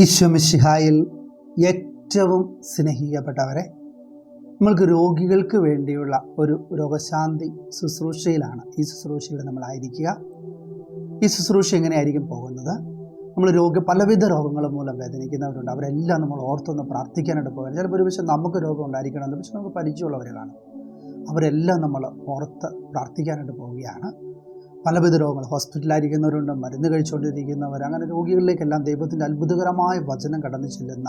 ഈശ്വമിഷിഹായിൽ ഏറ്റവും സ്നേഹിക്കപ്പെട്ടവരെ നമ്മൾക്ക് രോഗികൾക്ക് വേണ്ടിയുള്ള ഒരു രോഗശാന്തി ശുശ്രൂഷയിലാണ് ഈ ശുശ്രൂഷയിൽ നമ്മളായിരിക്കുക ഈ ശുശ്രൂഷ എങ്ങനെയായിരിക്കും പോകുന്നത്? നമ്മൾ രോഗ പലവിധ രോഗങ്ങൾ മൂലം വേദനിക്കുന്നവരുണ്ട്. അവരെല്ലാം നമ്മൾ ഓർത്തൊന്ന് പ്രാർത്ഥിക്കാനായിട്ട് പോകുന്നത് ചിലപ്പോൾ ഒരു പക്ഷേ നമുക്ക് രോഗം ഉണ്ടായിരിക്കണം. പക്ഷെ നമുക്ക് പരിചയമുള്ളവരെ കാണും അവരെല്ലാം നമ്മൾ ഓർത്ത് പ്രാർത്ഥിക്കാനായിട്ട് പോവുകയാണ്. പലവിധ രോഗങ്ങൾ ഹോസ്പിറ്റലായിരിക്കുന്നവരുണ്ട് മരുന്ന് കഴിച്ചുകൊണ്ടിരിക്കുന്നവർ അങ്ങനെ രോഗികളിലേക്കെല്ലാം ദൈവത്തിന്റെ അത്ഭുതകരമായ വചനം കടന്നു ചെല്ലുന്ന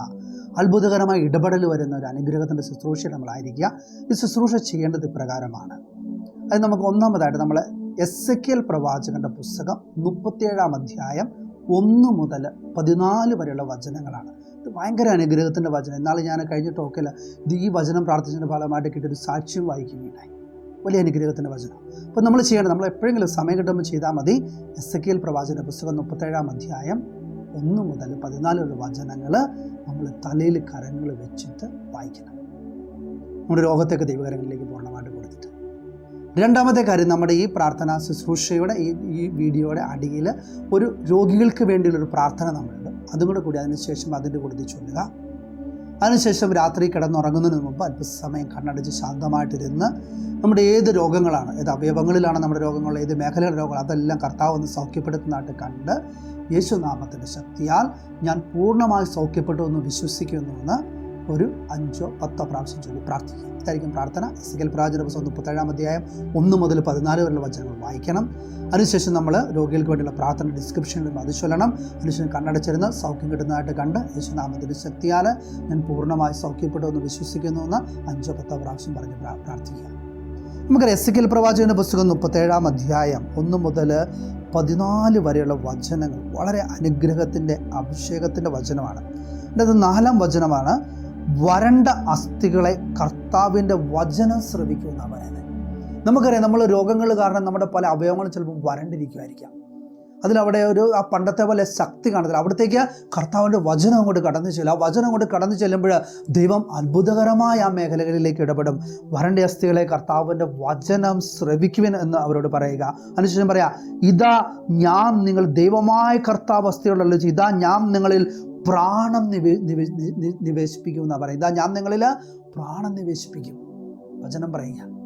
അത്ഭുതകരമായ ഇടപെടൽ വരുന്ന ഒരു അനുഗ്രഹത്തിന്റെ ശുശ്രൂഷ നമ്മളായിരിക്കുക. ഈ ശുശ്രൂഷ ചെയ്യേണ്ടത് ഇപ്രകാരമാണ്. അത് നമുക്ക് ഒന്നാമതായിട്ട് നമ്മൾ എസ് എ കെൽ പ്രവാചകന്റെ പുസ്തകം മുപ്പത്തിയേഴാം അധ്യായം ഒന്ന് മുതൽ പതിനാല് വരെയുള്ള വചനങ്ങളാണ്. ഇത് ഭയങ്കര അനുഗ്രഹത്തിന്റെ വചനം. എന്നാൽ ഞാൻ കഴിഞ്ഞ ടോക്കിൽ ഇത് ഈ വചനം പ്രാർത്ഥിച്ചതിന്റെ ഫലമായിട്ട് കിട്ടിയൊരു സാക്ഷ്യം വായിക്കുകയുണ്ടായി. വലിയ അനുഗ്രഹത്തിന്റെ വചനം. അപ്പോൾ നമ്മൾ ചെയ്യേണ്ടത് നമ്മൾ എപ്പോഴെങ്കിലും സമയം കിട്ടുമ്പോൾ ചെയ്താൽ മതി. എസ് എ കെൽ പ്രവാചന പുസ്തകം മുപ്പത്തേഴാം അധ്യായം ഒന്ന് മുതൽ പതിനാലുള്ള വചനങ്ങൾ നമ്മൾ തലയിൽ കരങ്ങൾ വെച്ചിട്ട് വായിക്കണം. നമ്മുടെ രോഗത്തൊക്കെ ദൈവകരങ്ങളിലേക്ക് പൂർണമായിട്ട് കൊടുത്തിട്ട് രണ്ടാമത്തെ കാര്യം നമ്മുടെ ഈ പ്രാർത്ഥന ശുശ്രൂഷയുടെ ഈ ഈ വീഡിയോയുടെ അടിയിൽ ഒരു രോഗികൾക്ക് വേണ്ടിയുള്ളൊരു പ്രാർത്ഥന നമ്മളുണ്ട്. അതും കൂടെ കൂടി അതിനുശേഷം അതിന്റെ കൂടുതൽ ചൊല്ലുക. അതിനുശേഷം രാത്രി കിടന്നുറങ്ങുന്നതിന് മുമ്പ് അല്പസമയം കണ്ണടച്ച് ശാന്തമായിട്ടിരുന്ന് നമ്മുടെ ഏത് രോഗങ്ങളാണ് ഏത് അവയവങ്ങളിലാണ് നമ്മുടെ രോഗങ്ങൾ ഏത് മേഖലയുടെ രോഗങ്ങൾ അതെല്ലാം കർത്താവ് ഒന്ന് സൗഖ്യപ്പെടുത്തുന്നതായിട്ട് കണ്ട് യേശുനാമത്തിന്റെ ശക്തിയാൽ ഞാൻ പൂർണമായി സൗഖ്യപ്പെട്ടു എന്ന് വിശ്വസിക്കുന്നുവെന്ന് ഒരു അഞ്ചോ പത്തോ പ്രാവശ്യം ചൊല്ലി പ്രാർത്ഥിക്കുക ഇതായിരിക്കും പ്രാർത്ഥന. എസിക്കൽ പ്രാചന പുസ്തകം മുപ്പത്തേഴാം അധ്യായം ഒന്ന് മുതൽ പതിനാല് വരെയുള്ള വചനങ്ങൾ വായിക്കണം. അതിനുശേഷം നമ്മൾ രോഗികൾക്ക് വേണ്ടിയുള്ള പ്രാർത്ഥന ഡിസ്ക്രിപ്ഷനിലും അത് ചൊല്ലണം. അതിനുശേഷം കണ്ണടച്ചിരുന്ന് സൗഖ്യം കിട്ടുന്നതായിട്ട് കണ്ട് യേശുനാമത്തിന്റെ ശക്തിയാൽ ഞാൻ പൂർണമായി സൗഖ്യപ്പെട്ടു എന്ന് വിശ്വസിക്കുന്നു എന്ന് അഞ്ചോ പത്തോ പ്രാവശ്യം പറഞ്ഞ് പ്രാ- പ്രാർത്ഥിക്കുക നമുക്ക് എസിക്കൽ പ്രവാചകന്റെ പുസ്തകം മുപ്പത്തേഴാം അധ്യായം ഒന്ന് മുതൽ പതിനാല് വരെയുള്ള വചനങ്ങൾ വളരെ അനുഗ്രഹത്തിന്റെ അഭിഷേകത്തിന്റെ വചനമാണ്. അത് നാലാം വചനമാണ് വരണ്ട അസ്ഥികളെ കർത്താവിന്റെ വചനം ശ്രവിക്കുമെന്നാണ് പറയുന്നത്. നമുക്കറിയാം നമ്മൾ രോഗങ്ങൾ കാരണം നമ്മുടെ പല അവയവങ്ങളും ചിലപ്പോൾ വരണ്ടിരിക്കുമായിരിക്കാം അതിലവിടെ ഒരു ആ പണ്ടത്തെ പോലെ ശക്തി കാണത്തില്ല. അവിടത്തേക്ക് കർത്താവിന്റെ വചനം അങ്ങോട്ട് കടന്നു ചെല്ലും. ആ വചനം അങ്ങോട്ട് കടന്നു ചെല്ലുമ്പോൾ ദൈവം അത്ഭുതകരമായ ആ മേഖലകളിലേക്ക് ഇടപെടും. വരണ്ട അസ്ഥികളെ കർത്താവിന്റെ വചനം ശ്രവിക്കുവൻ എന്ന് അവരോട് പറയുക. അതിനുശേഷം പറയാ ഇതാ ഞാൻ നിങ്ങൾ ദൈവമായ കർത്താവ് അസ്ഥികളല്ലോ ഇതാ ഞാൻ നിങ്ങളിൽ പ്രാണം നിവേ നിവേ- നി- നി- നിവേശിപ്പിക്കുമെന്നാണ് പറയുക ഇതാ ഞാൻ നിങ്ങളിൽ പ്രാണം നിവേശിപ്പിക്കും. വചനം പറയുക.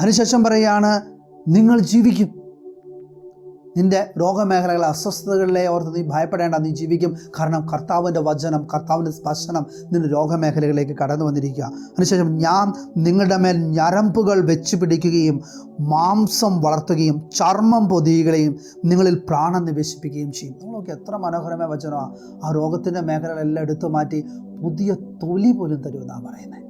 അതിനുശേഷം പറയുകയാണ് നിങ്ങൾ ജീവിക്കും. നിന്റെ രോഗമേഖലകളെ അസ്വസ്ഥതകളിലെ ഓർത്ത് നീ ഭയപ്പെടേണ്ട നീ ജീവിക്കും. കാരണം കർത്താവിന്റെ വചനം കർത്താവിന്റെ സ്പർശനം നിന്റെ രോഗമേഖലകളിലേക്ക് കടന്നു വന്നിരിക്കുക. അതിനുശേഷം ഞാൻ നിങ്ങളുടെ മേൽ ഞരമ്പുകൾ വെച്ച് പിടിക്കുകയും മാംസം വളർത്തുകയും ചർമ്മം പൊതിയുകയും നിങ്ങളിൽ പ്രാണം നിവേശിപ്പിക്കുകയും ചെയ്യും. നിങ്ങൾക്ക് എത്ര മനോഹരമായ വചനമാണ് ആ രോഗത്തിന്റെ മേഖലകളെല്ലാം എടുത്തു മാറ്റി പുതിയ തൊലി പോലും തരുമെന്നാണ് പറയുന്നത്.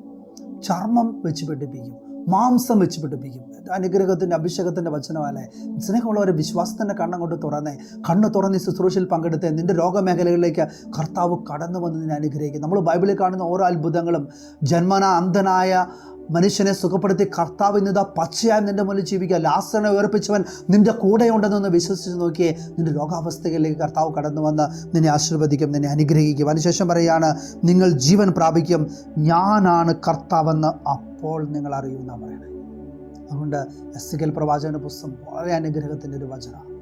ചർമ്മം വെച്ച് പിടിപ്പിക്കും മാംസം വെച്ച് പിടിപ്പിക്കും. അനുഗ്രഹത്തിന്റെ അഭിഷേകത്തിന്റെ വചനമല്ലേ സ്നേഹമുള്ളവരെ വിശ്വാസത്തിന്റെ കണ്ണങ്ങോട്ട് തുറന്നേ കണ്ണ് തുറന്ന് ശുശ്രൂഷയിൽ പങ്കെടുത്ത് നിന്റെ രോഗമേഖലകളിലേക്ക് കർത്താവ് കടന്നു വന്ന് നിന്നെ അനുഗ്രഹിക്കും. നമ്മൾ ബൈബിളിൽ കാണുന്ന ഓരോ അത്ഭുതങ്ങളും ജന്മന അന്ധനായ മനുഷ്യനെ സുഖപ്പെടുത്തി കർത്താവ് ഇന്നിതാ പച്ചയായി നിന്റെ മുന്നിൽ ജീവിക്കുക. ലാസനെ ഉയർപ്പിച്ചവൻ നിന്റെ കൂടെ ഉണ്ടെന്നൊന്ന് വിശ്വസിച്ച് നോക്കിയേ. നിന്റെ രോഗാവസ്ഥകളിലേക്ക് കർത്താവ് കടന്നു വന്ന് നിന്നെ ആശീർവദിക്കും നിന്നെ അനുഗ്രഹിക്കും. അതിനുശേഷം പറയുകയാണ് നിങ്ങൾ ജീവൻ പ്രാപിക്കും. ഞാനാണ് കർത്താവെന്ന് അപ്പോൾ നിങ്ങൾ അറിയുമെന്നാണ് പറയണത് അതുകൊണ്ട് എസ് കെൽ പ്രവാചകന്റെ പുസ്തകം വളരെ അനുഗ്രഹത്തിന്റെ ഒരു വചനമാണ്.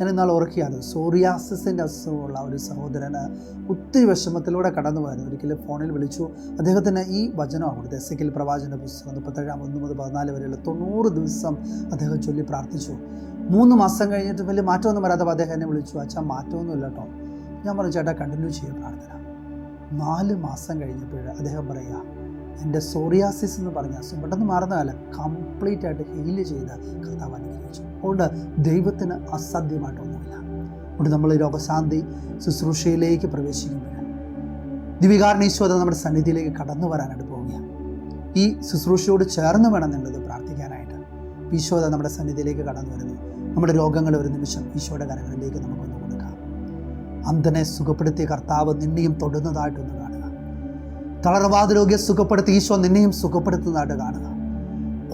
ഞാൻ ഇന്നാൾ ഓർക്കുകയാണ്. സോറിയാസിന്റെ അസുഖമുള്ള ഒരു സഹോദരന് ഒത്തിരി വിഷമത്തിലൂടെ കടന്നു പോയിരുന്നു ഒരിക്കലും ഫോണിൽ വിളിച്ചു. അദ്ദേഹത്തിന് ഈ വചനമാണ് കൊടുത്തത് എസ് എക്കിൽ പ്രവാചന്റെ പുസ്തകം മുപ്പത്തേഴാം ഒന്ന് മുതൽ പതിനാല് വരെയുള്ള തൊണ്ണൂറ് ദിവസം അദ്ദേഹം ചൊല്ലി പ്രാർത്ഥിച്ചു. മൂന്ന് മാസം കഴിഞ്ഞിട്ട് വലിയ മാറ്റമൊന്നും വരാത്തപ്പോൾ അദ്ദേഹം എന്നെ വിളിച്ചു. അച്ഛാ മാറ്റമൊന്നും ഇല്ല കേട്ടോ. ഞാൻ പറഞ്ഞു ചേട്ടാ കണ്ടിന്യൂ ചെയ്യാൻ പ്രാർത്ഥന. നാല് മാസം കഴിഞ്ഞപ്പോൾ അദ്ദേഹം പറയുക എന്റെ സോറിയാസിസ് എന്ന് പറഞ്ഞ പെട്ടെന്ന് മാറുന്നതല്ല കംപ്ലീറ്റ് ആയിട്ട് ഹീൽ ചെയ്ത് കർത്താവ് അനുഗ്രഹിച്ചു. അതുകൊണ്ട് ദൈവത്തിന് അസാധ്യമായിട്ടൊന്നുമില്ല അതുകൊണ്ട് നമ്മൾ രോഗശാന്തി ശുശ്രൂഷയിലേക്ക് പ്രവേശിക്കുമ്പോൾ ദിവികാരണീശ്വര നമ്മുടെ സന്നിധിയിലേക്ക് കടന്നു വരാനായിട്ട് പോവുകയാണ്. ഈ ശുശ്രൂഷയോട് ചേർന്ന് വേണം നിങ്ങളത് പ്രാർത്ഥിക്കാനായിട്ട്. ഈശോത നമ്മുടെ സന്നിധിയിലേക്ക് കടന്നു വരുന്നു. നമ്മുടെ രോഗങ്ങൾ ഒരു നിമിഷം ഈശോയുടെ കരങ്ങളിലേക്ക് നമുക്കൊന്ന് കൊടുക്കാം അന്ധനെ സുഖപ്പെടുത്തിയ കർത്താവ് നിന്നെയും തൊടുന്നതായിട്ടൊന്ന് തളർവാദ രോഗിയെ സുഖപ്പെടുത്തി ഈശോ നിന്നെയും സുഖപ്പെടുത്തുന്നതായിട്ട് കാണുക.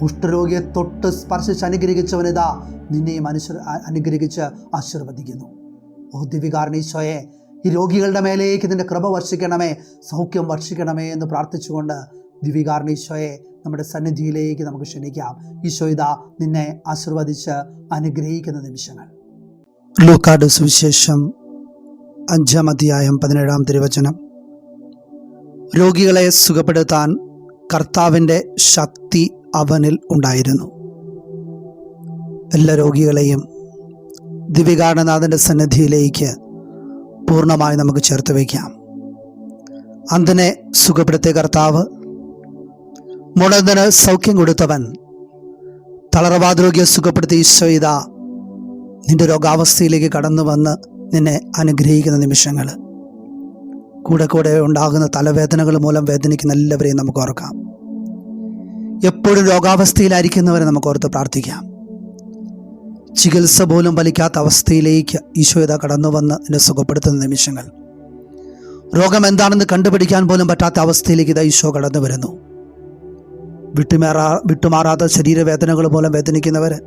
കുഷ്ഠരോഗിയെ തൊട്ട് സ്പർശിച്ച് അനുഗ്രഹിച്ചവനിതാ നിന്നെയും അനുശ അനുഗ്രഹിച്ച് ആശീർവദിക്കുന്നു. ഓ ദിവികാരണീശോയെ ഈ രോഗികളുടെ മേലേക്ക് നിന്റെ കൃപ വർഷിക്കണമേ സൗഖ്യം വർഷിക്കണമേ എന്ന് പ്രാർത്ഥിച്ചുകൊണ്ട് ദിവികാരണ ഈശോയെ നമ്മുടെ സന്നിധിയിലേക്ക് നമുക്ക് ക്ഷണിക്കാം. ഈശോ ഇതാ നിന്നെ ആശീർവദിച്ച് അനുഗ്രഹിക്കുന്ന നിമിഷങ്ങൾ. ലൂക്കാട് സുവിശേഷം അഞ്ചാം അധ്യായം പതിനേഴാം തിരുവചനം. രോഗികളെ സുഖപ്പെടുത്താൻ കർത്താവിന്റെ ശക്തി അവനിൽ ഉണ്ടായിരുന്നു. എല്ലാ രോഗികളെയും ദിവ്യകാരണനാഥന്റെ സന്നിധിയിലേക്ക് പൂർണമായി നമുക്ക് ചേർത്ത് വയ്ക്കാം. അന്തിനെ സുഖപ്പെടുത്തിയ കർത്താവ് മുടന്തന് സൗഖ്യം കൊടുത്തവൻ തളർവാദ്രോഗ്യം സുഖപ്പെടുത്തി ഈശോ നിന്റെ രോഗാവസ്ഥയിലേക്ക് കടന്നു വന്ന് നിന്നെ അനുഗ്രഹിക്കുന്ന നിമിഷങ്ങൾ. കൂടെ കൂടെ ഉണ്ടാകുന്ന തലവേദനകൾ മൂലം വേദനിക്കുന്ന എല്ലാവരെയും നമുക്ക് ഓർക്കാം. എപ്പോഴും രോഗാവസ്ഥയിലായിരിക്കുന്നവരെ നമുക്ക് ഓർത്ത് പ്രാർത്ഥിക്കാം. ചികിത്സ പോലും ഫലിക്കാത്ത അവസ്ഥയിലേക്ക് ഈശോയത കടന്നു വന്ന് എന്നെ സുഖപ്പെടുത്തുന്ന നിമിഷങ്ങൾ. രോഗം എന്താണെന്ന് കണ്ടുപിടിക്കാൻ പോലും പറ്റാത്ത അവസ്ഥയിലേക്ക് ഇതാ ഈശോ കടന്നു വരുന്നു. വിട്ടുമാറാ വിട്ടുമാറാത്ത ശരീരവേദനകൾ മൂലം വേദനിക്കുന്നവർ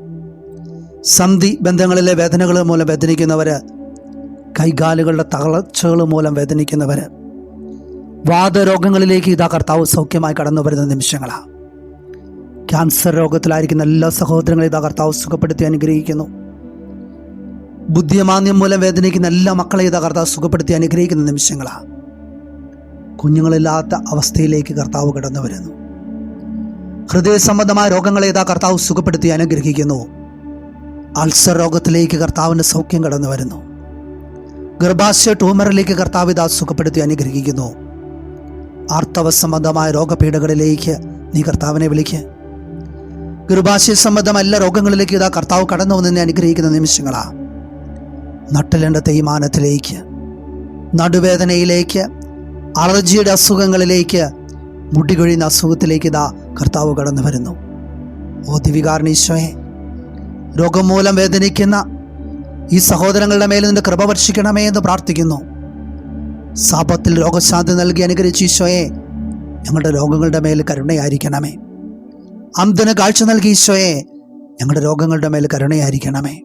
സന്ധി ബന്ധങ്ങളിലെ വേദനകൾ മൂലം വേദനിക്കുന്നവർ കൈകാലുകളുടെ തളർച്ചകൾ മൂലം വേദനിക്കുന്നവർ വാദരോഗങ്ങളിലേക്ക് ഇതാ കർത്താവ് സൗഖ്യമായി കടന്നു വരുന്ന നിമിഷങ്ങളാണ് ക്യാൻസർ രോഗത്തിലായിരിക്കുന്ന എല്ലാ സഹോദരങ്ങളെ ഇതാ കർത്താവ് സുഖപ്പെടുത്തി അനുഗ്രഹിക്കുന്നു. ബുദ്ധിമാന്യം മൂലം വേദനിക്കുന്ന എല്ലാ മക്കളെ ഇതാ കർത്താവ് സുഖപ്പെടുത്തി അനുഗ്രഹിക്കുന്ന നിമിഷങ്ങളാണ് കുഞ്ഞുങ്ങളില്ലാത്ത അവസ്ഥയിലേക്ക് കർത്താവ് കടന്നു വരുന്നു. ഹൃദയ സംബന്ധമായ രോഗങ്ങളെ ഇതാ കർത്താവ് സുഖപ്പെടുത്തി അനുഗ്രഹിക്കുന്നു. അൾസർ രോഗത്തിലേക്ക് കർത്താവിന്റെ സൗഖ്യം കടന്നു വരുന്നു. ഗർഭാശയ ട്യൂമറിലേക്ക് കർത്താവ് ഇതാ സുഖപ്പെടുത്തി അനുഗ്രഹിക്കുന്നു. ആർത്തവ സംബന്ധമായ രോഗപീഠകളിലേക്ക് നീ കർത്താവിനെ വിളിക്ക്. ഗർഭാശയ സംബന്ധമായ എല്ലാ രോഗങ്ങളിലേക്ക് ഇതാ കർത്താവ് കടന്നു വന്ന് നിന്നെ അനുഗ്രഹിക്കുന്ന നിമിഷങ്ങളാ. നട്ടലേണ്ട തേയ്മാനത്തിലേക്ക് നടുവേദനയിലേക്ക് അലർജിയുടെ അസുഖങ്ങളിലേക്ക് മുടികൊഴിയുന്ന അസുഖത്തിലേക്ക് ഇതാ കർത്താവ് കടന്നു വരുന്നു. ഓ ദിവികാരണീശോയെ രോഗം മൂലം വേദനിക്കുന്ന ഈ സഹോദരങ്ങളുടെ മേൽ നിന്റെ കൃപ വർഷിക്കണമേ എന്ന് പ്രാർത്ഥിക്കുന്നു. സാപത്തിൽ രോഗശാന്തി നൽകി അനുഗ്രഹിച്ച ഈശോയെ ഞങ്ങളുടെ രോഗങ്ങളുടെ മേൽ കരുണയായിരിക്കണമേ. അന്തിന് കാഴ്ച നൽകി ഈശോയെ ഞങ്ങളുടെ രോഗങ്ങളുടെ മേൽ കരുണയായിരിക്കണമേ.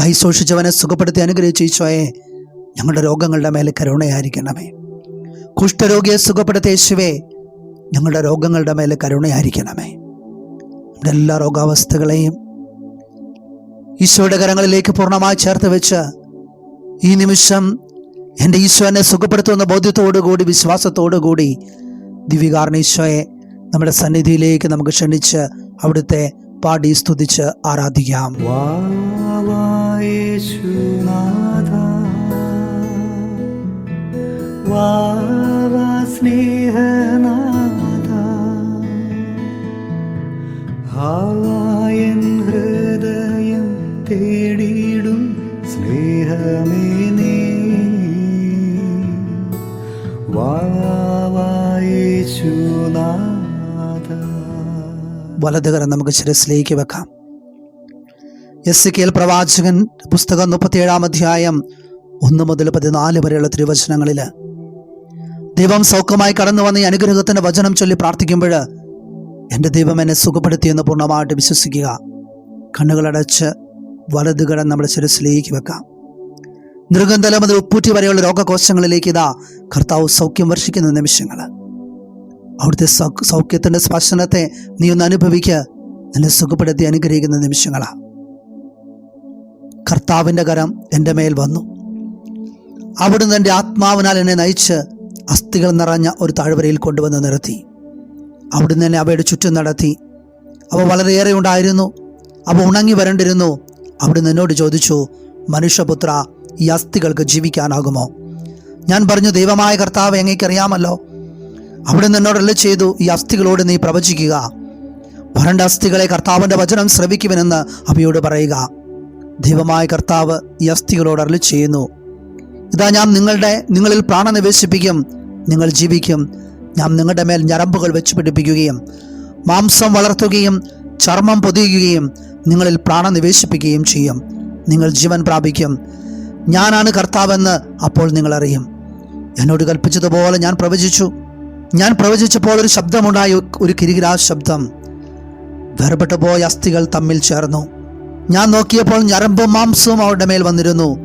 കൈ സൂക്ഷിച്ചവനെ സുഖപ്പെടുത്തി അനുഗ്രഹിച്ച ഈശോയെ ഞങ്ങളുടെ രോഗങ്ങളുടെ മേൽ കരുണയായിരിക്കണമേ. കുഷ്ഠരോഗിയെ സുഖപ്പെടുത്തിയ യേശുവേ ഞങ്ങളുടെ രോഗങ്ങളുടെ മേൽ കരുണയായിരിക്കണമേ. നമ്മുടെ എല്ലാ രോഗാവസ്ഥകളെയും ഈശോയുടെ കരങ്ങളിലേക്ക് പൂർണമായി ചേർത്ത് വെച്ച് ഈ നിമിഷം എന്റെ ഈശോ എന്നെ സുഖപ്പെടുത്തുന്ന ബോധ്യത്തോടുകൂടി വിശ്വാസത്തോടുകൂടി ദിവികാരണ ഈശോയെ നമ്മുടെ സന്നിധിയിലേക്ക് നമുക്ക് ക്ഷണിച്ച് അവിടുത്തെ പാടി സ്തുതിച്ച് ആരാധിക്കാം. വാവായേശുനാഥ വലതുകരം നമുക്ക് ശിരസിലേക്ക് വെക്കാം. എസ് കെ എൽ പ്രവാചകൻ പുസ്തകം മുപ്പത്തിയേഴാം അധ്യായം ഒന്ന് മുതൽ പതിനാല് വരെയുള്ള തിരുവചനങ്ങളിൽ ദൈവം സൗഖ്യമായി കടന്നു വന്ന ഈ അനുഗ്രഹത്തിന്റെ വചനം ചൊല്ലി പ്രാർത്ഥിക്കുമ്പോൾ എന്റെ ദൈവം എന്നെ സുഖപ്പെടുത്തിയെന്ന് പൂർണമായിട്ട് വിശ്വസിക്കുക. കണ്ണുകളടച്ച് വലതുകടം നമ്മുടെ ശിരസിലേക്ക് വെക്കാം. നൃഗന്തല മുതൽ ഉപ്പൂറ്റി വരെയുള്ള രോഗകോശങ്ങളിലേക്ക് ഇതാ കർത്താവ് സൗഖ്യം വർഷിക്കുന്ന നിമിഷങ്ങൾ അവിടുത്തെ സൗഖ്യത്തിന്റെ സ്പർശനത്തെ നീ ഒന്ന് അനുഭവിക്കുക. നിന്നെ സുഖപ്പെടുത്തി അനുഗ്രഹിക്കുന്ന നിമിഷങ്ങളാണ് കർത്താവിന്റെ കരം എന്റെ മേൽ വന്നു. അവിടുന്ന് എന്റെ ആത്മാവിനാൽ എന്നെ നയിച്ച് അസ്ഥികൾ നിറഞ്ഞ ഒരു താഴ്വരയിൽ കൊണ്ടുവന്ന് നിർത്തി. അവിടുന്ന് എന്നെ അവയുടെ ചുറ്റും നടത്തി. അവ വളരെയേറെ ഉണ്ടായിരുന്നു. അവ ഉണങ്ങി വരണ്ടിരുന്നു. അവിടുന്ന് എന്നോട് ചോദിച്ചു മനുഷ്യപുത്ര ഈ അസ്ഥികൾക്ക് ജീവിക്കാനാകുമോ? ഞാൻ പറഞ്ഞു ദൈവമായ കർത്താവ് എങ്ങേക്കറിയാമല്ലോ അവിടുന്ന് നിന്നോടല്ല ചെയ്തു ഈ അസ്ഥികളോട് നീ പ്രവചിക്കുക? വരണ്ട അസ്ഥികളെ കർത്താവിന്റെ വചനം ശ്രവിക്കുമെന്ന് അവയോട് പറയുക. ദൈവമായ കർത്താവ് ഈ അസ്ഥികളോട് അരളി ചെയ്യുന്നു. ഇതാ ഞാൻ നിങ്ങളുടെ നിങ്ങളിൽ പ്രാണ നിവേശിപ്പിക്കും നിങ്ങൾ ജീവിക്കും. ഞാൻ നിങ്ങളുടെ മേൽ ഞരമ്പുകൾ വെച്ച് പിടിപ്പിക്കുകയും മാംസം വളർത്തുകയും ചർമ്മം പൊതിയുകയും നിങ്ങളിൽ പ്രാണ നിവേശിപ്പിക്കുകയും ചെയ്യും. നിങ്ങൾ ജീവൻ പ്രാപിക്കും. ഞാനാണ് കർത്താവെന്ന് അപ്പോൾ നിങ്ങൾ അറിയും. എന്നോട് കൽപ്പിച്ചതുപോലെ ഞാൻ പ്രവചിച്ചു. ഞാൻ പ്രവചിച്ചപ്പോൾ ഒരു ശബ്ദമുണ്ടായി ഒരു കിരികിരാ ശബ്ദം. വേർപെട്ടു പോയ അസ്ഥികൾ തമ്മിൽ ചേർന്നു. ഞാൻ നോക്കിയപ്പോൾ ഞരമ്പും മാംസവും അവരുടെ മേൽ വന്നിരുന്നു.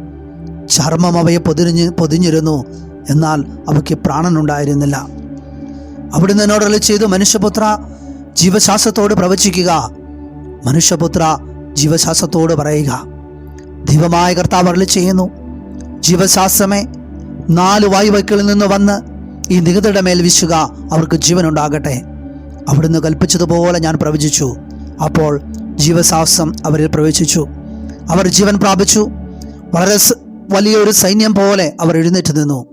ചർമ്മം അവയെ പൊതിഞ്ഞ് പൊതിഞ്ഞിരുന്നു. എന്നാൽ അവയ്ക്ക് പ്രാണനുണ്ടായിരുന്നില്ല. അവിടുന്ന് എന്നോടല്ല ചെയ്തു മനുഷ്യപുത്ര ജീവശാസ്ത്രത്തോട് പ്രവചിക്കുക. മനുഷ്യപുത്ര ജീവശാസ്ത്രത്തോട് പറയുക. ദൈവമായ കർത്താവ് അരളി ചെയ്യുന്നു ജീവശാസ്ത്രമേ നാല് വായുവയ്ക്കളിൽ നിന്ന് വന്ന് ഈ നികുതിയുടെ മേൽ വിശുക അവർക്ക് ജീവനുണ്ടാകട്ടെ. അവിടുന്ന് കൽപ്പിച്ചതുപോലെ ഞാൻ പ്രവചിച്ചു. അപ്പോൾ ജീവസാഹസം അവരിൽ പ്രവേശിച്ചു. അവർ ജീവൻ പ്രാപിച്ചു. വളരെ വലിയൊരു സൈന്യം പോലെ അവർ എഴുന്നേറ്റ് നിന്നു.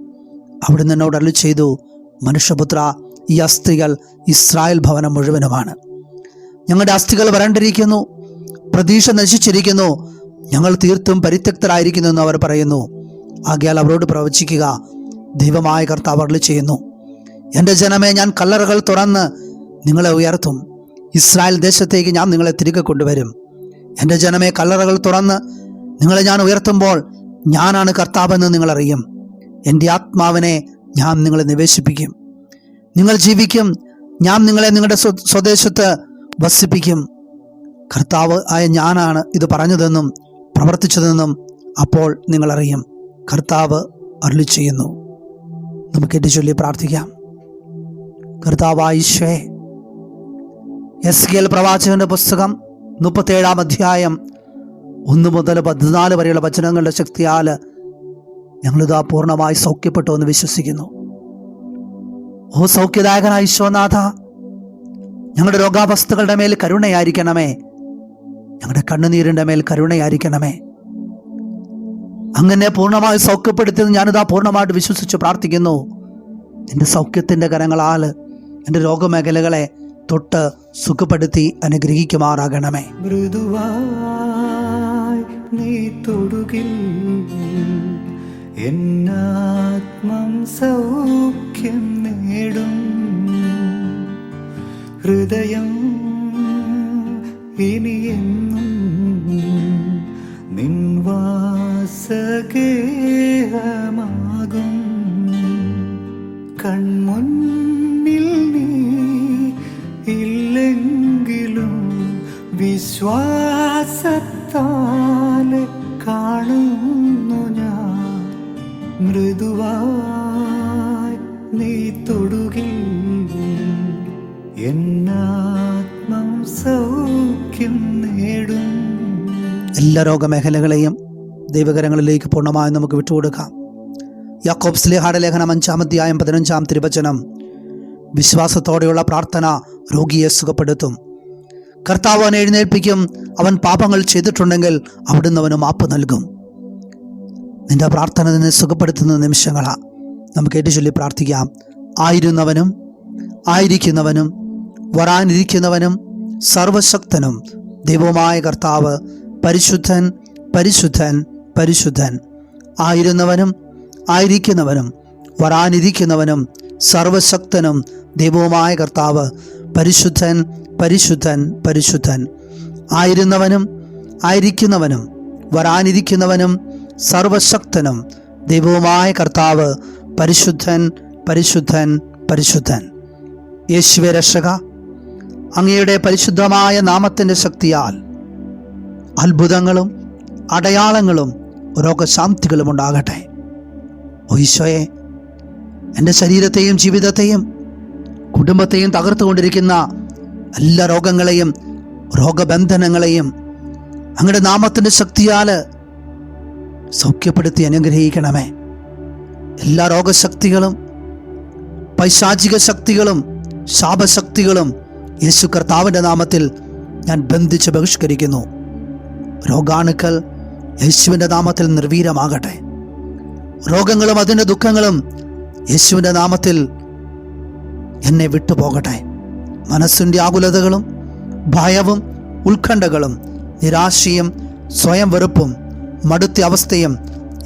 അവിടുന്ന് എന്നോട് അല്ലു ചെയ്തു മനുഷ്യപുത്ര ഈ അസ്ഥികൾ ഇസ്രായേൽ ഭവനം മുഴുവനുമാണ്. ഞങ്ങളുടെ അസ്ഥികൾ വരണ്ടിരിക്കുന്നു പ്രതീക്ഷ നശിച്ചിരിക്കുന്നു ഞങ്ങൾ തീർത്തും പരിത്യക്തരായിരിക്കുന്നു എന്ന് അവർ പറയുന്നു. ആകയാൽ അവരോട് പ്രവചിക്കുക ദൈവമായ കർത്താവ് അരുളി ചെയ്യുന്നു. എന്റെ ജനമേ ഞാൻ കല്ലറകൾ തുറന്ന് നിങ്ങളെ ഉയർത്തും. ഇസ്രായേൽ ദേശത്തേക്ക് ഞാൻ നിങ്ങളെ തിരികെ കൊണ്ടുവരും. എന്റെ ജനമേ കല്ലറകൾ തുറന്ന് നിങ്ങളെ ഞാൻ ഉയർത്തുമ്പോൾ ഞാനാണ് കർത്താവെന്ന് നിങ്ങളറിയും എന്റെ ആത്മാവിനെ ഞാൻ നിങ്ങളെ നിവേശിപ്പിക്കും. നിങ്ങൾ ജീവിക്കും ഞാൻ നിങ്ങളെ നിങ്ങളുടെ സ്വ- സ്വദേശത്ത് വസിപ്പിക്കും. കർത്താവ് ആയ ഞാനാണ് ഇത് പറഞ്ഞതെന്നും പ്രവർത്തിച്ചതെന്നും അപ്പോൾ നിങ്ങളറിയും കർത്താവ് അരുളി ചെയ്യുന്നു. നമുക്ക് എത്തി ചൊല്ലി പ്രാർത്ഥിക്കാം? കർത്താവായിശ്വേ എസ് കെ എൽ പ്രവാചകന്റെ പുസ്തകം മുപ്പത്തേഴാം അധ്യായം ഒന്ന് മുതൽ പതിനാല് വരെയുള്ള വചനങ്ങളുടെ ശക്തിയാൽ ഞങ്ങളിതാ പൂർണമായി സൗഖ്യപ്പെട്ടു എന്ന് വിശ്വസിക്കുന്നു. ഓ സൗഖ്യദായകനായ ഈശോനാഥ ഞങ്ങളുടെ രോഗാവസ്ഥകളുടെ മേൽ കരുണയായിരിക്കണമേ. ഞങ്ങളുടെ കണ്ണുനീരിന്റെ മേൽ കരുണയായിരിക്കണമേ. അങ്ങനെ പൂർണമായി സൗഖ്യപ്പെടുത്തിയത് ഞാനിതാ പൂർണമായിട്ട് വിശ്വസിച്ച് പ്രാർത്ഥിക്കുന്നു. എന്റെ സൗഖ്യത്തിന്റെ കരങ്ങളാൽ എന്റെ രോഗമേഖലകളെ തൊട്ട് സുഖപ്പെടുത്തി അനുഗ്രഹിക്കുമാറാകണമേ. മൃദുവായി നീ എന്നാത്മം സൗഖ്യം നേടും. ഹൃദയം ഇനിയെന്നും നിൻവാസഗേഹമാകും കൺമുന്നിൽ നീ ഇല്ലെങ്കിലും വിശ്വാസത്താലെ കാണുന്നു ഞാൻ. മൃദുവായി നീ തൊടുകിൽ എന്നാത്മം സൗഖ്യം നേടും എല്ലാ രോഗമേഖലകളെയും ദൈവകരങ്ങളിലേക്ക് പൂർണമായും നമുക്ക് വിട്ടുകൊടുക്കാം. യാക്കോബ് സ്ലേഹാട ലേഖനം അഞ്ചാം അധ്യായം പതിനഞ്ചാം തിരുവചനം. വിശ്വാസത്തോടെയുള്ള പ്രാർത്ഥന രോഗിയെ സുഖപ്പെടുത്തും. കർത്താവ് അവനെ എഴുന്നേൽപ്പിക്കും. അവൻ പാപങ്ങൾ ചെയ്തിട്ടുണ്ടെങ്കിൽ അവിടുന്ന് അവന് മാപ്പ് നൽകും. നിന്റെ പ്രാർത്ഥന നിന്നെ സുഖപ്പെടുത്തുന്ന നിമിഷങ്ങളാണ് നമുക്ക് ഏറ്റു ചൊല്ലി പ്രാർത്ഥിക്കാം. ആയിരുന്നവനും ആയിരിക്കുന്നവനും വരാനിരിക്കുന്നവനും സർവശക്തനും ദൈവമായ കർത്താവ് പരിശുദ്ധൻ പരിശുദ്ധൻ പരിശുദ്ധൻ. ആയിരുന്നവനും ആയിരിക്കുന്നവനും വരാനിരിക്കുന്നവനും സർവശക്തനും ദൈവവുമായ കർത്താവ് പരിശുദ്ധൻ പരിശുദ്ധൻ പരിശുദ്ധൻ. ആയിരുന്നവനും ആയിരിക്കുന്നവനും വരാനിരിക്കുന്നവനും സർവശക്തനും ദൈവവുമായ കർത്താവ് പരിശുദ്ധൻ പരിശുദ്ധൻ പരിശുദ്ധൻ. യേശുവെ രക്ഷക അങ്ങയുടെ പരിശുദ്ധമായ നാമത്തിന്റെ ശക്തിയാൽ അത്ഭുതങ്ങളും അടയാളങ്ങളും രോഗശാന്തികളും ഉണ്ടാകട്ടെ ഓ ഈശോയെ എന്റെ ശരീരത്തെയും ജീവിതത്തെയും കുടുംബത്തെയും തകർത്തുകൊണ്ടിരിക്കുന്ന എല്ലാ രോഗങ്ങളെയും രോഗബന്ധനങ്ങളെയും അങ്ങയുടെ നാമത്തിന്റെ ശക്തിയാൽ സൗഖ്യപ്പെടുത്തി അനുഗ്രഹിക്കണമേ. എല്ലാ രോഗശക്തികളും പൈശാചിക ശക്തികളും ശാപശക്തികളും യേശു കർത്താവിന്റെ നാമത്തിൽ ഞാൻ ബന്ധിച്ച് ബഹിഷ്കരിക്കുന്നു. രോഗാണുക്കൾ യേശുവിന്റെ നാമത്തിൽ നിർവീരമാകട്ടെ രോഗങ്ങളും അതിന്റെ ദുഃഖങ്ങളും യേശുവിന്റെ നാമത്തിൽ എന്നെ വിട്ടുപോകട്ടെ. മനസ്സിന്റെ ആകുലതകളും ഭയവും ഉത്കണ്ഠകളും നിരാശയും സ്വയം വെറുപ്പും മടുത്ത അവസ്ഥയും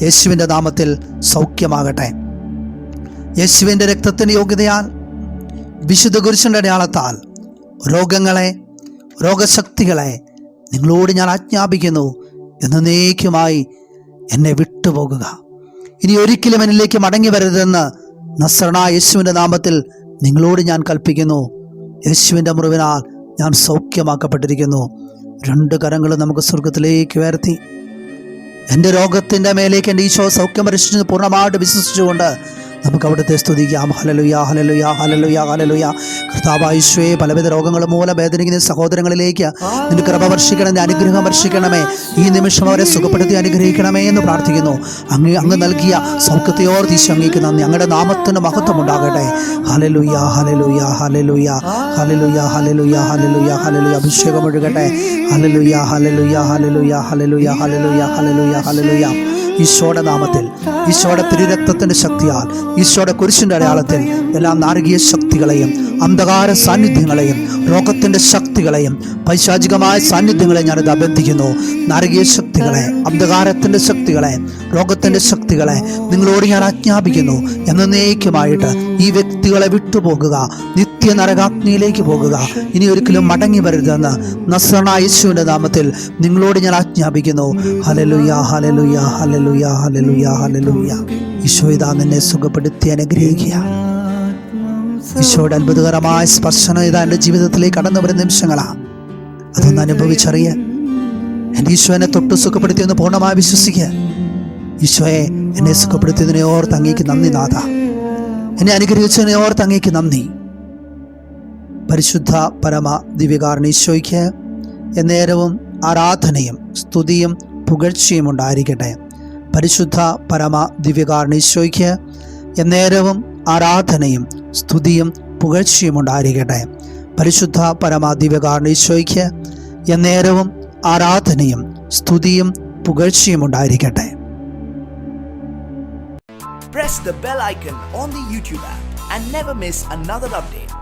യേശുവിന്റെ നാമത്തിൽ സൗഖ്യമാകട്ടെ. യേശുവിന്റെ രക്തത്തിന്റെ യോഗ്യതയാൽ വിശുദ്ധ കുരിശിന്റെ അടയാളത്താൽ രോഗങ്ങളെ രോഗശക്തികളെ നിങ്ങളോട് ഞാൻ ആജ്ഞാപിക്കുന്നു. എന്നേക്കുമായി എന്നെ വിട്ടുപോകുക. ഇനി ഒരിക്കലും എന്നിലേക്ക് മടങ്ങി വരരുതെന്ന് നസ്രണ യേശുവിന്റെ നാമത്തിൽ നിങ്ങളോട് ഞാൻ കൽപ്പിക്കുന്നു. യേശുവിന്റെ മുറിവിനാൽ ഞാൻ സൗഖ്യമാക്കപ്പെട്ടിരിക്കുന്നു. രണ്ട് കരങ്ങളും നമുക്ക് സ്വർഗത്തിലേക്ക് ഉയർത്തി. എന്റെ രോഗത്തിന്റെ മേലേക്ക് എന്റെ ഈശോ സൗഖ്യം പരിശോധിച്ച് പൂർണമായിട്ട് വിശ്വസിച്ചുകൊണ്ട് നമുക്ക് അവിടുത്തെ സ്തുതിക്കാം ഹലലുയാ ഹലലുയാ ഹലലുയാ ഹലലുയാ കർത്താവായുഷ്വയെ പലവിധ രോഗങ്ങൾ മൂലം വേദനിക്കുന്ന സഹോദരങ്ങളിലേക്ക് നിന്റെ കൃപ വർഷിക്കണം നിന്റെ അനുഗ്രഹം വർഷിക്കണമേ ഈ നിമിഷം അവരെ സുഖപ്പെടുത്തി അനുഗ്രഹിക്കണമേ എന്ന് പ്രാർത്ഥിക്കുന്നു അങ്ങ് അങ്ങ് നൽകിയ സൗഖ്യത്തെയോർ തീശ അങ്ങേക്ക് നന്ദി അങ്ങയുടെ നാമത്തിന് മഹത്വം ഉണ്ടാകട്ടെ hallelujah hallelujah hallelujah hallelujah hallelujah hallelujah hallelujah അഭിഷേകം ഒഴുകട്ടെ hallelujah hallelujah hallelujah hallelujah hallelujah hallelujah hallelujah hallelujah ഈശോയുടെ നാമത്തിൽ ഈശോയുടെ തിരുരക്തത്തിന്റെ ശക്തിയാൽ ഈശോയുടെ കുരിശിന്റെ അടയാളത്തിൽ എല്ലാ നാരകീയ ശക്തികളെയും അന്ധകാര സാന്നിധ്യങ്ങളെയും രോഗത്തിന്റെ ശക്തികളെയും പൈശാചികമായ സാന്നിധ്യങ്ങളെ ഞാനിത് അഭ്യർത്ഥിക്കുന്നു. നാരകീയ ശക്തികളെ അന്ധകാരത്തിന്റെ ശക്തികളെ രോഗത്തിന്റെ ശക്തികളെ നിങ്ങളോട് ഞാൻ ആജ്ഞാപിക്കുന്നു. എന്നേക്കുമായിട്ട് ഈ വ്യക്തികളെ വിട്ടുപോകുക നിത്യ നരകാഗ്നിയിലേക്ക് പോകുക. ഇനി ഒരിക്കലും മടങ്ങി വരരുതെന്ന് നസറണ യേശുവിന്റെ നാമത്തിൽ നിങ്ങളോട് ഞാൻ ആജ്ഞാപിക്കുന്നു. ഹലലുയ ഹലലുയ ഹലലുയ ഹലലുയ ഹലലുയ ഈശോ ഇതാ നിന്നെ സുഖപ്പെടുത്തി അനുഗ്രഹിക്കുക. ഈശോയുടെ അത്ഭുതകരമായ സ്പർശനം ഇതാ എന്റെ ജീവിതത്തിലേക്ക് കടന്നു വരുന്ന നിമിഷങ്ങളാണ് അതൊന്ന് അനുഭവിച്ചറിയ എന്റെ ഈശോനെ തൊട്ട് സുഖപ്പെടുത്തിയെന്ന് പൂർണമായി വിശ്വസിക്കുക. ഈശോയെ എന്നെ സുഖപ്പെടുത്തിയതിനെ ഓർത്ത് അങ്ങേക്ക് നന്ദി നാഥ. എന്നെ അനുഗ്രഹിച്ചതിനെ ഓർത്ത് അങ്ങേക്ക് നന്ദി. പരിശുദ്ധ പരമ ദിവ്യകാരണ ഈശോയ്ക്ക് എന്നേരവും ആരാധനയും സ്തുതിയും പുകഴ്ചയും ഉണ്ടായിരിക്കട്ടെ. പരിശുദ്ധ പരമ ദിവ്യകാരണ ഈശോയ്ക്ക് എന്നേരവും ആരാധനയും സ്തുതിയും പുകഴ്ചയും ഉണ്ടായിരിക്കട്ടെ. പരിശുദ്ധ പരമ ദിവ്യകാരണ ഈശോയ്ക്ക് എന്നേരവും ആരാധനയും സ്തുതിയും പുകഴ്ചയും ഉണ്ടായിരിക്കട്ടെ press the bell icon on the YouTube app and never miss another update.